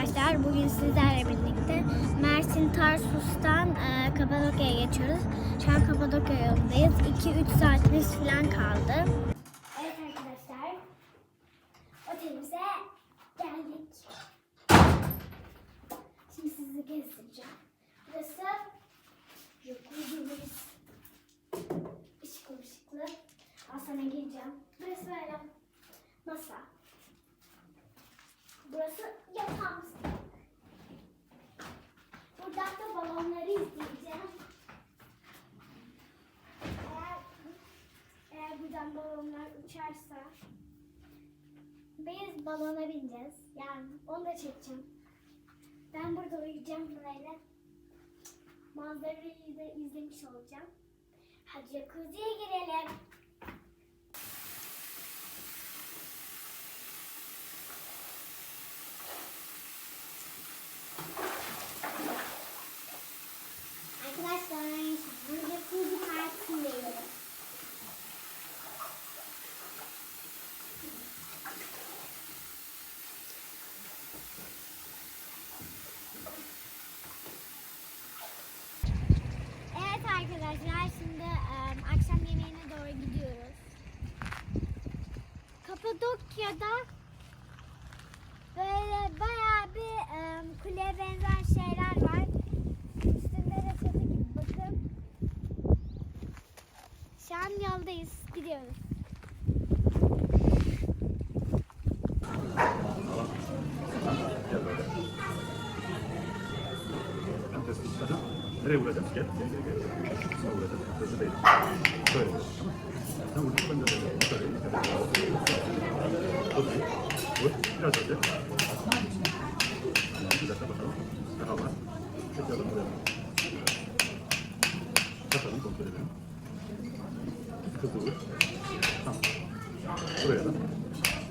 arkadaşlar. Bugün sizlerle birlikte Mersin Tarsus'tan e, Kapadokya'ya geçiyoruz. Şu an Kapadokya yolundayız. 2-3 saatimiz falan kaldı. Buradan balonlar uçarsa biz balona bineceğiz. Yani onu da çekeceğim. Ben burada uyuyacağım böyle. Manzarayı da izlemiş olacağım. Hadi jacuzziye girelim. Arkadaşlar bu jacuzzi partisindeyim. Evet arkadaşlar şimdi e, akşam yemeğine doğru gidiyoruz. Kapadokya'da böyle bayağı bir e, kuleye benzer şeyler var. Üstünde de çatı gibi bakın. Şu an yoldayız. Gidiyoruz. Nereye vuracağız? Gel. Gel gel gel. Sağa vuracağız. Hızlı değil. Böyle vuracağız. Tamam. Vur. Biraz önce. Bir dakika bakalım. Daha var. Tekrar buraya. Bakalım kontrol edelim. Hızlı vur. Tamam. Buraya da.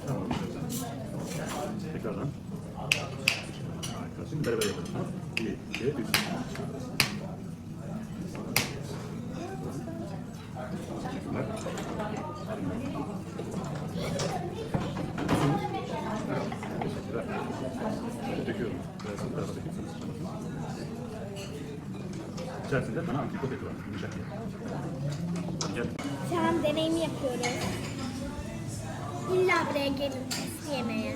Tamam. Tekrardan. Harika. Şimdi beraber yapalım. Tamam. Bir, iki, üç. Teşekkürler. Teşekkürler. İçerisinde bana antrikot eti var. Şu an deneyimi yapıyoruz. İlla buraya gelin test yemeye.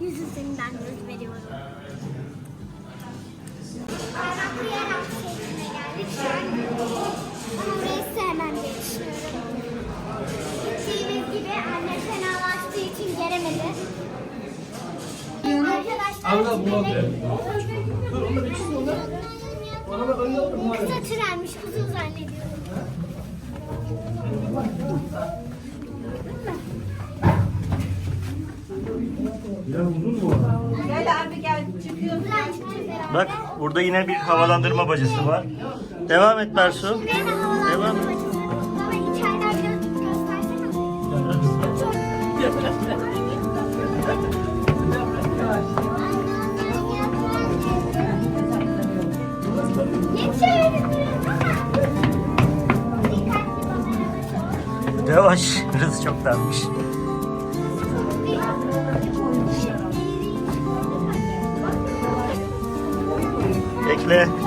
Yüz üzerinden veriyorum. Araklayarak şehrine geldik. Şu an anne fenalaştığı için gelemedi. Arkadaşlar Kısa trenmiş uzun zannediyorum. Gel abi gel çıkıyoruz. Bak burada yine bir havalandırma bacası var. Devam et Bersu. Devam et. Yavaş. Hız çok darmış. Bekle.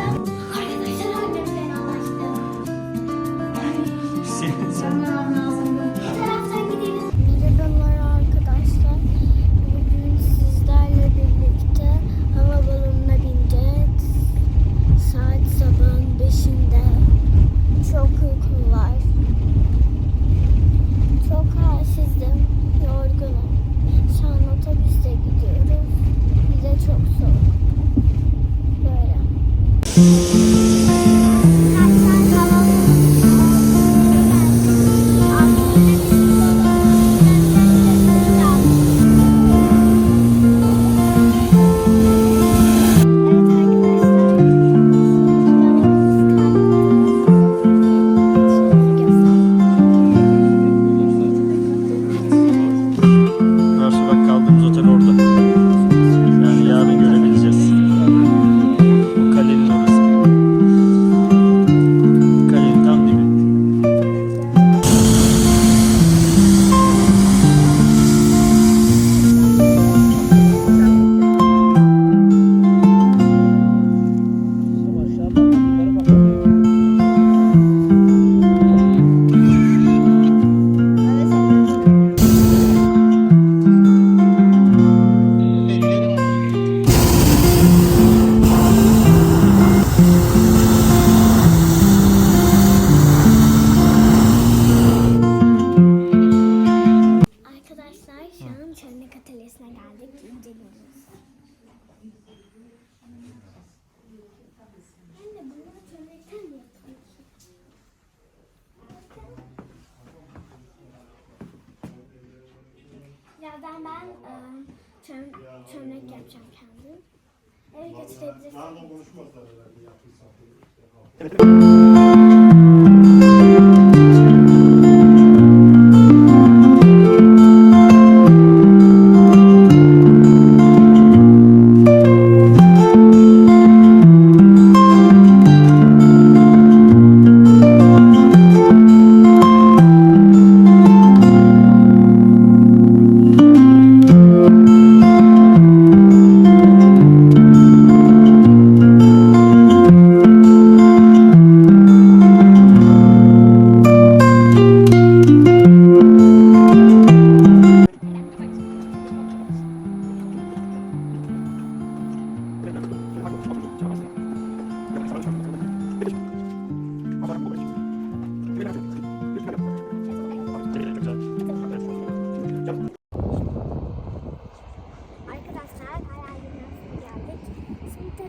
Ben e, çöm, çömlek yapacağım kendim. Eve götürebilirsiniz. Arkadaşlar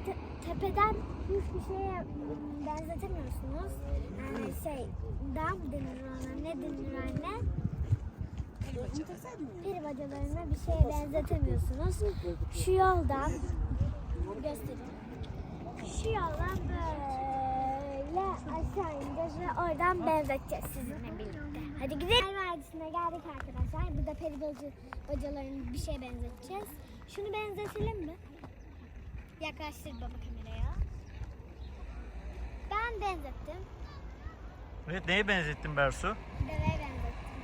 te- tepeden hiçbir şeye benzetemiyorsunuz. Yani şey dam denir ona ne denir anne? Peri bacalarına bir şeye benzetemiyorsunuz. Şu yoldan göstereyim. Şu yoldan böyle aşağı ineceğiz ve oradan benzeteceğiz sizinle birlikte. Hadi gidelim. Peri Vadisi'ne geldik arkadaşlar. Burada peri bacalarını bir şeye benzeteceğiz. Şunu benzetelim mi? Yaklaştır baba kameraya. Ben benzettim. Evet neye benzettin Bersu? Deveye benzettim.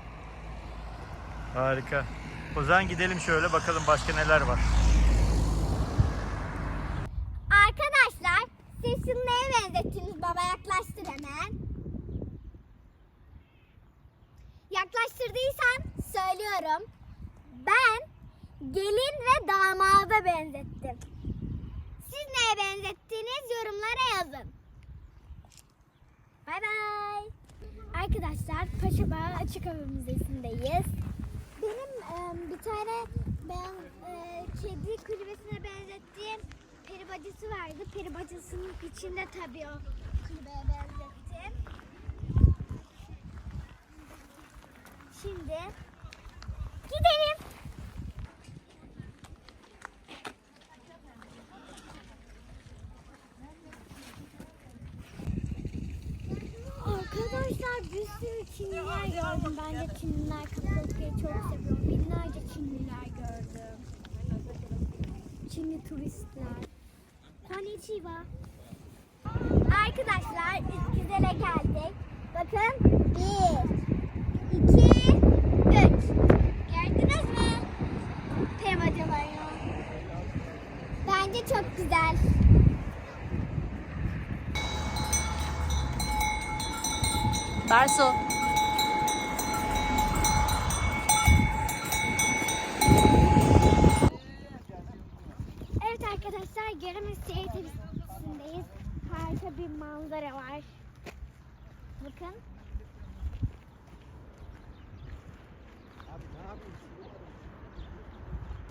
Harika. O zaman gidelim şöyle bakalım başka neler var. Arkadaşlar siz şunu neye benzettiniz baba yaklaştır hemen. Yaklaştırdıysan söylüyorum. Ben gelin ve damada benzettim. Siz neye benzettiniz yorumlara yazın. Bay bay. Arkadaşlar Paşabağ Açık Hava Müzesi'ndeyiz. Benim e, bir tane ben e, kedi kulübesine benzettiğim peri bacası vardı. Peri bacasının içinde tabii o kulübeye benzettim. Şimdi gidelim. Arkadaşlar bir sürü Çinliler gördüm. Ben de Çinliler Kapadokya'yı çok seviyorum. Binlerce Çinliler gördüm. Çinli turistler. Konnichiwa. Arkadaşlar İskizer'e geldik. Bakın. Bir, Berso. Evet arkadaşlar Göremez Şehir Tepesi'ndeyiz. Harika bir manzara var. Bakın.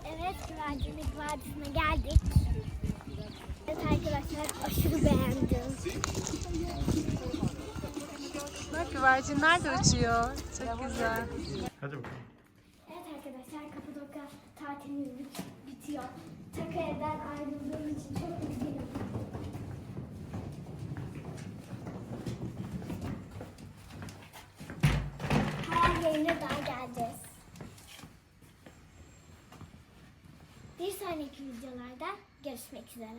Evet Güvercinlik Vadisi'ne geldik. Evet arkadaşlar aşırı beğendim. Bak güvercinler de uçuyor. Çok güzel. Hadi bakalım. Evet arkadaşlar Kapadokya tatilimiz bit- bitiyor. Takaya'dan ayrıldığım için çok üzgünüm. Hayal yerine daha geleceğiz. Bir sonraki videolarda görüşmek üzere.